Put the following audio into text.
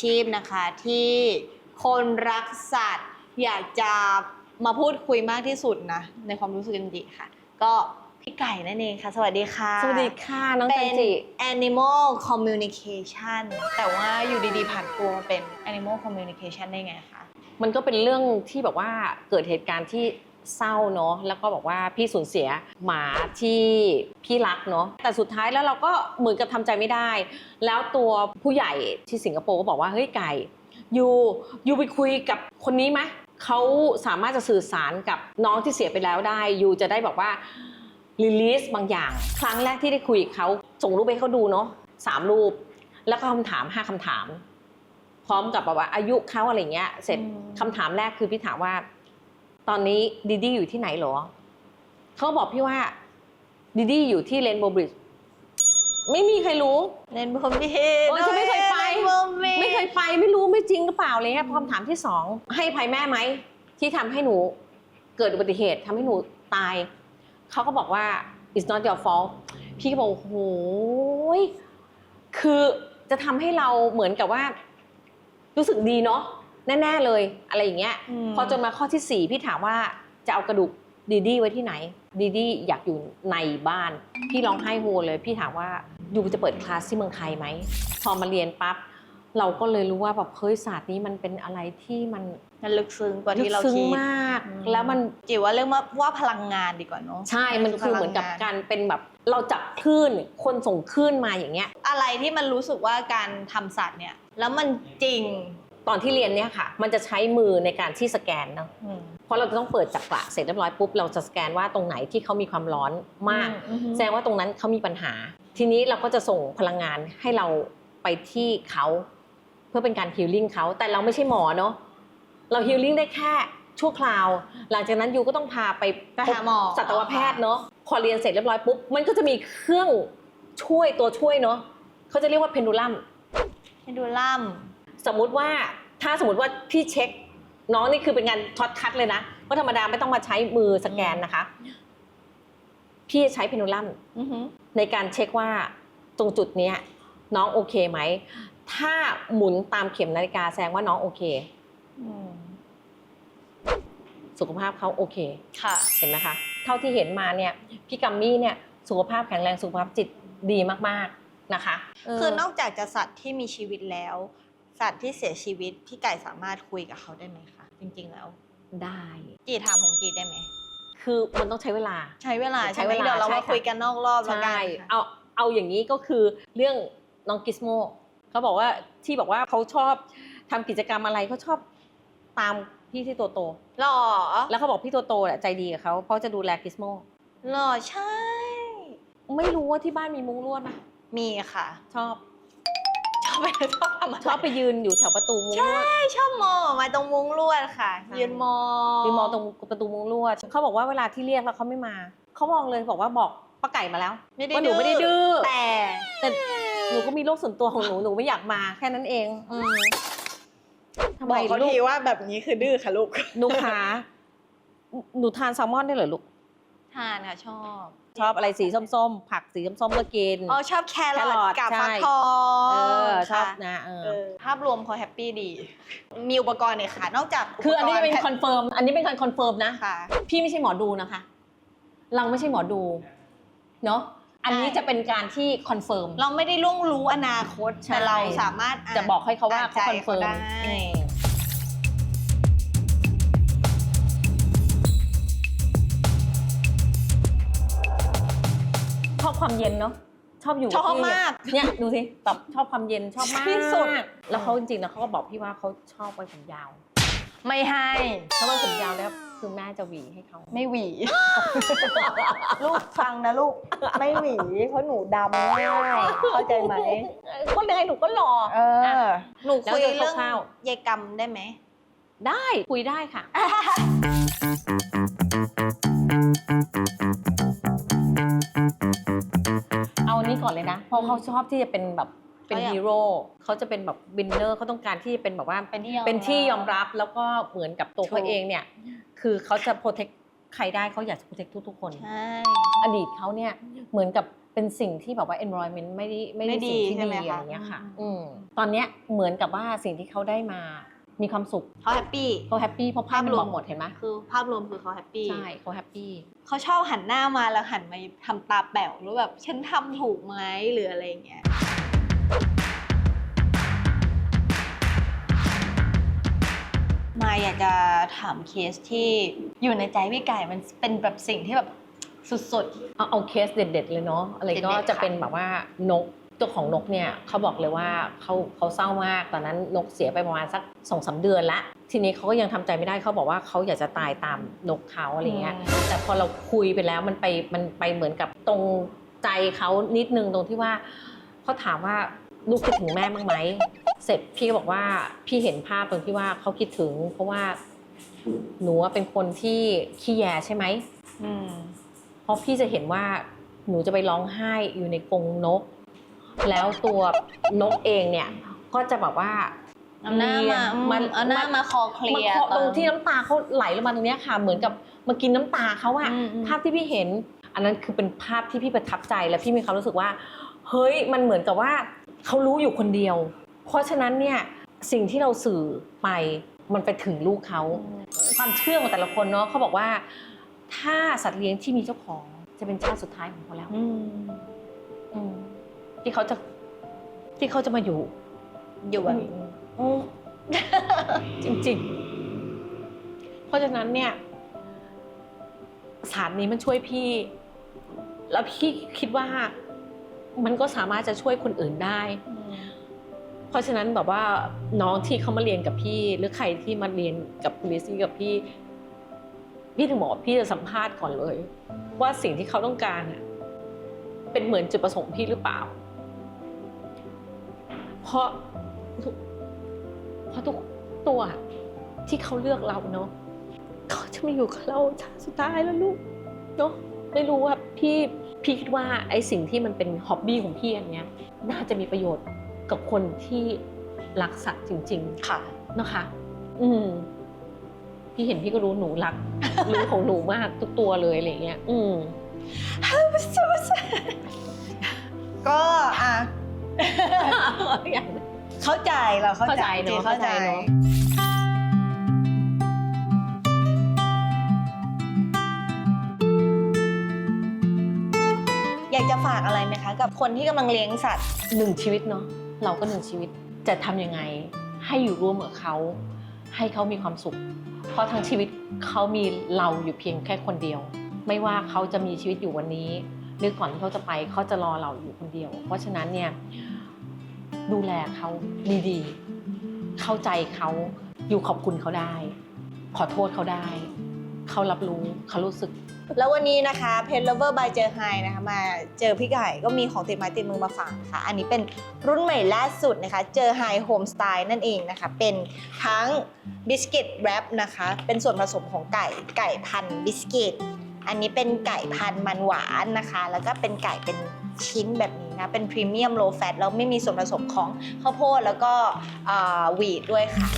ชีพนะคะที่คนรักสัตว์อยากจะมาพูดคุยมากที่สุดนะในความรู้สึกกันดีค่ะ ก็พี่ไก่นั่นเองค่ะ สวัสดีค่ะ สวัสดีค่ะ น้องเป็จันนจิ animal communication แต่ว่าอยู่ดีๆ ผ่านตัวมาเป็น animal communication ได้ไงคะ มันก็เป็นเรื่องที่แบบว่าเกิดเหตุการณ์ที่ เศร้าเนาะแล้วก็บอกว่าพี่สูญเสียหมาที่พี่รักเนาะแต่สุดท้ายแล้วเราก็เหมือนกับทำใจไม่ได้ แล้วตัวผู้ใหญ่ที่สิงคโปร์ก็บอกว่าเฮ้ยไก่ยูยูไปคุยกับคนนี้ไหมเขาสามารถจะสื่อสารกับน้องที่เสียไปแล้วได้ยูจะได้บอกว่ารีลีสบางอย่าง ครั้งแรกที่ได้คุยกับเขาส่งรูปไปให้เขาดูเนาะสามรูป แล้วก็คำถามห้าคำถาม พร้อมกับแบบว่าอายุเขาอะไรเงี้ย เสร็จอืมคำถามแรกคือพี่ถามว่า ตอนนี้ดีดี้อยู่ที่ไหนเหรอ เขาบอกพี่ว่าดีดี้อยู่ที่เรนโบว์บริดจ์ไม่มีใครรู้เล่นบอมบี้โอ้ยฉันไม่เคยไปไม่เคยไปไม่รู้ไม่จริงหรือเปล่าอะไรเลยพอคำถามที่สองให้อภัยแม่ไหม ที่ทำให้หนูเกิดอุบัติเหตุทำให้หนูตาย เขาก็บอกว่า it's not your fault พี่ก็บอกโอ้โหยคือจะทำให้เราเหมือนกับว่า รู้สึในดีเนาะ แน่ ๆ เลยอะไรอย่างเงี้ยมพอจนมาข้อที่สี่พี่ถามว่าจะเอากระดูกดีดี้ไว้ที่ไหน ดีดี้อยากอยู่ในบ้าน พี่ร้องไห้โฮเลย พี่ถามว่ายูจะเปิดคลาสที่เมืองไทยไหม พอมาเรียนปั๊บเราก็เลยรู้ว่าแบบเฮ้ยศาสตร์นี้มันเป็นอะไรที่มันมันลึกซึ้งกว่าที่เราลึกซึ้งคิดมากอืมแล้วมันจิ๋วว่าเรื่องว่าว่าพลังงานดีกว่าเนาะใช่มันคือเหมือนกับการเป็นแบบเราจับคลื่นคนส่งคลื่นมาอย่างเงี้ย อะไรที่มันรู้สึกว่าการทำสัตว์เนี่ยแล้วมันจริง ตอนที่เรียนเนี่ยค่ะ มันจะใช้มือในการที่สแกนเนาะอืมเพราะเราจะต้องเปิดจักระเสร็จเรียบร้อยปุ๊บเราจะสแกนว่าตรงไหนที่เขามีความร้อนมากอืมแสดงว่าตรงนั้นเขามีปัญหา ทีนี้เราก็จะส่งพลังงานให้เราไปที่เขาเพื่อเป็นการฮิลลิ่งเขาแต่เราไม่ใช่หมอเนาะเราฮิลลิ่งได้แค่ชั่วคราว หลังจากนั้นยูก็ต้องพาไปไปหาหมอสัตวแพทย์เนาะพอเรียนเสร็จเรียบร้อยปุ๊บมันก็จะมีเครื่องช่วยตัวช่วยเนาะเขาจะเรียกว่าเพนดูลัมให้ดูล่ำ สมมุติว่าถ้าสมมติว่าพี่เช็ค น้องนี่คือเป็นงานช็อตคัทเลยนะเพราะธรรมดาไม่ต้องมาใช้มือสแกนนะคะ พี่จะใช้เพนดูลัมอือหือในการเช็คว่าตรงจุดเนี้ยน้องโอเคไหม ถ้าหมุนตามเข็มนาฬิกาแสดงว่าน้องโอเคอืมสุขภาพเขาโอเคค่ะเห็นไหมคะ เท่าที่เห็นมาเนี่ยพี่กัมมี่เนี่ยสุขภาพแข็งแรงสุขภาพจิตดีมากๆนะคะเคือนอกจากจะสัตว์ที่มีชีวิตแล้ว สัตว์ที่เสียชีวิตพี่ไก่สามารถคุยกับเขาได้ไหมคะจริง ๆ แล้วได้ จีถามของจีได้ไหมคือมันต้องใช้เวลา ใช้เวลาใช้ใช่ไหมเวลาเดี๋ยวเราใช่มาค่ะคุยกันนอกรอบแล้วกัใช่นค่ะเอาเอาอย่างนี้ก็คือเรื่องน้องกิสโมเขาบอกว่าที่บอกว่าเขาชอบทำกิจกรรมอะไรเขาชอบตามพี่ที่ตัวโตหล่อแล้วเขาบอกพี่ตัวโตน่ะใจดีกับเขาเพราะจะดูแลกิสโมหล่อใช่ ไม่รู้ว่าที่บ้านมีมุ้งลวดไหมมีค่ะ ชอบช อบไปชอบทำอะไรชอบไปยืนอยู่แถวประตูมุ้งลวดใช่ชอบมองออกมาตรงมุ้งลวดค่ะใช่ยืนมองยืนมองตรงประตูมุ้งลวดเขาบอกว่าเวลาที่เรียกแล้วเขาไม่มาเขามองเลยบอกว่าบอกป้าไก่มาแล้วไม่ได้ว่าหนูไม่ได้ดื้อแต่แต่หนูก็มีโรคส่วนตัวของหนูหนูไม่อยากมาแค่นั้นเองอืมทำบไมอกเขาลูกทีว่าแบบนี้คือดื้อค่ะลูกหนูขาหนูทานแซลมอนได้เหรอลูก ทานค่ะชอบ ชอบอะไรสีส้มๆ ผักสีส้มๆก็กิน อ๋อชอบแครแครออททกับใช่ฟักทองเออชอบค่ะนะเออ เออภาพรวมเขาแฮปปี้ดี มีอุปกรณ์เนี่ยค่ะ นอกจากคืออันนี้เป็นปกรณ์คอนเฟิร์ม อันนี้เป็นการคอนเฟิร์มนะ ค่ะ พี่ไม่ใช่หมอดูนะคะ เราไม่ใช่หมอดู เนาะอันนี้ใช่จะเป็นการที่คอนเฟิร์ม เราไม่ได้ล่วงรู้อนาคต ใช่ แต่เราสามารถนจะบอกให้เขาว่าอ่นเขาใจคอนเฟิร์มได้อืม ความเย็นเนาะชอบอยู่ชอบที่มากเนี่ยดูสิแบบชอบความเย็นชอบมากที่สุด แล้วเขาจริงๆแล้วเขาก็บอกพี่ว่าเขาชอบไว้ผมยาวไม่ให้ถ้าไว้ผมยาวแล้วคือแม่จะหวีให้เขาไม่หวี ลูกฟังนะลูก ไม่หวี เพราะหนูดำง่ายเข้าใจไหมก็เลยหนูก็รอเออ หนูคุยแล้วโดยเรื่องคร่าวยายกรรมได้ไหม ได้คุยได้ค่ะเอาอั นนี้ก่อนเลยนะ เพราะเขาชอบที่จะเป็นแบบเป็นเขาอยากฮีโร่เขาจะเป็นแบบวินเนอร์เขาต้องการที่จะเป็นแบบว่าเป็นที่ยอมเป็นที่ยอมรับรับแล้วก็เหมือนกับตัวถูเขากเองเนี่ย คือเขาจะโปรเทคใครได้เขาอยากจะโปรเทคทุกๆคนใช่อดีตเขาเนี่ยเหมือนกับเป็นสิ่งที่แบบว่า environment ไม่ได้ไม่ได้ไม่ดีสิ่งที่ใช่ไหมดีคะอะไรเงี้ยค่ะอืมอืมตอนเนี้ยเหมือนกับว่าสิ่งที่เขาได้มา มีความสุขเขาแฮปปี้เขาแฮปปี้เพราะภาพมันภาพรวบมอกหมดเห็นไหมคือภาพรวมคือเขาแฮปปี้ใช่เขาแฮปปี้เขาชอบหันหน้ามาแล้วหันมาทำตาแป๋วหรือแบบฉันทำถูกไหมหรืออะไรอย่างเงี้ยมาอยากจะถามเคสที่อยู่ในใจพี่ไก่มันเป็นแบบสิ่งที่แบบสุดเอาเอาเคสเด็ด ๆ เลยเนาะอะไรก็เด็ดๆจะค่ะเป็นแบบว่านก เจ้าของนกเนี่ยเขาบอกเลยว่าเขาเขาเศร้ามาก ตอนนั้นนกเสียไปประมาณสักสองสาเดือนละ ทีนี้เขาก็ยังทำใจไม่ได้เขาบอกว่าเขาอยากจะตายตามนกเขาๆอะไรเงี้ยแต่พอเราคุยไปแล้วมันไปมันไปเหมือนกับตรงใจเขานิดนึงตรงที่ว่าเขาถามว่าลูกคิดถึงแม่บ้างไหมเสร็จพี่ก็บอกว่าพี่เห็นภาพตรงที่ว่าเขาคิดถึง เพราะว่าหนูอะเป็นคนที่ขี้แยใช่ไหมอืมเพราะพี่จะเห็นว่าหนูจะไปร้องไห้อยู่ในกรงนก แล้วตัวนกเองเนี่ยก็จะแบบว่าเอาหน้ามาอืมมันเอาหน้ามาคอเคลีมายร์เคาะตรงที่น้ำตาเขาไหลลงมาตรงเนี้ยค่ะ เหมือนกับมากินน้ำตาเขาอะอืมอืมภาพที่พี่เห็น อันนั้นคือเป็นภาพที่พี่ประทับใจและพี่มีความรู้สึกว่า เฮ้ยมันเหมือนกับว่าเขารู้อยู่คนเดียว เพราะฉะนั้นเนี่ยสิ่งที่เราสื่อไปมันไปถึงลูกเขาความเชื่อของแต่ละคนเนาะเขาบอกว่า ถ้าสัตว์เลี้ยงที่มีเจ้าของจะเป็นชาติสุดท้ายของเขาแล้วอืมอืม ที่เขาจะที่เขาจะมาอยู่ อยู่แบบนี้อืมจริง ๆ เพราะฉะนั้นเนี่ยศาสตร์นี้มันช่วยพี่ แล้วพี่คิดว่ามันก็สามารถจะช่วยคนอื่นได้ เพราะฉะนั้นแบบว่าน้องที่เขามาเรียนกับพี่ หรือใครที่มาเรียนกับคุณลิซี่กับพี่ พี่ถึงบอกว่าพี่จะสัมภาษณ์ก่อนเลย ว่าสิ่งที่เขาต้องการอะเป็นเหมือนจุดประสงค์พี่หรือเปล่า เพราะทุกเพราะทุกตัวที่เขาเลือกเราเนาะเขาจะมาอยู่กับเราชาติสุดท้ายแล้วลูกเนาะไม่รู้ว่าพี่พี่คิดว่าไอ้สิ่งที่มันเป็นฮ็อบบี้ของพี่อันเนี้ยน่าจะมีประโยชน์กับคนที่รักสัตว์จริงค่ะๆนะคะ อืมพี่เห็นพี่ก็รู้หนูรักรู้ของหนูมากทุกตัวเลยอะไรเงี้ย อืม ก็อะ เข้าใจเราเข้าใจเข้าใจเนอะเข้าใจเข้าใจเนอะอยากจะฝากอะไรไหมคะ กับคนที่กำลังเลี้ยงสัตว์หนึ่งชีวิตเนาะเราก็หนึ่งชีวิตจะทำยังไง ให้อยู่ร่วมกับเขา ให้เขามีความสุข เพราะทั้งชีวิตเขามีเราอยู่เพียงแค่คนเดียว ไม่ว่าเขาจะมีชีวิตอยู่วันนี้ หรือก่อนที่เขาจะไปเขาจะรอเราอยู่คนเดียว เพราะฉะนั้นเนี่ยดูแลเขาดีๆ เข้าใจเขาอยู่ขอบคุณเขาได้ ขอโทษเขาได้ เขารับรู้เขารู้สึก แล้ววันนี้นะคะเพจ Lover by เจอไฮนะคะมาเจอพี่ไก่ก็มีของติดไม้ติดมือมาฝากค่ะ อันนี้เป็นรุ่นใหม่ล่าสุดนะคะ เจอไฮโฮมสไตล์นั่นเองนะคะ เป็นทั้งบิสกิตแรปนะคะ เป็นส่วนผสมของไก่ไก่พันบิสกิต อันนี้เป็นไก่พันธุ์มันหวานนะคะ แล้วก็เป็นไก่เป็นชิ้นแบบนี้นะ เป็นพรีเมียมโลแฟตแล้วไม่มีส่วนผสมของข้าวโพดแล้วก็วีดด้วยค่ะ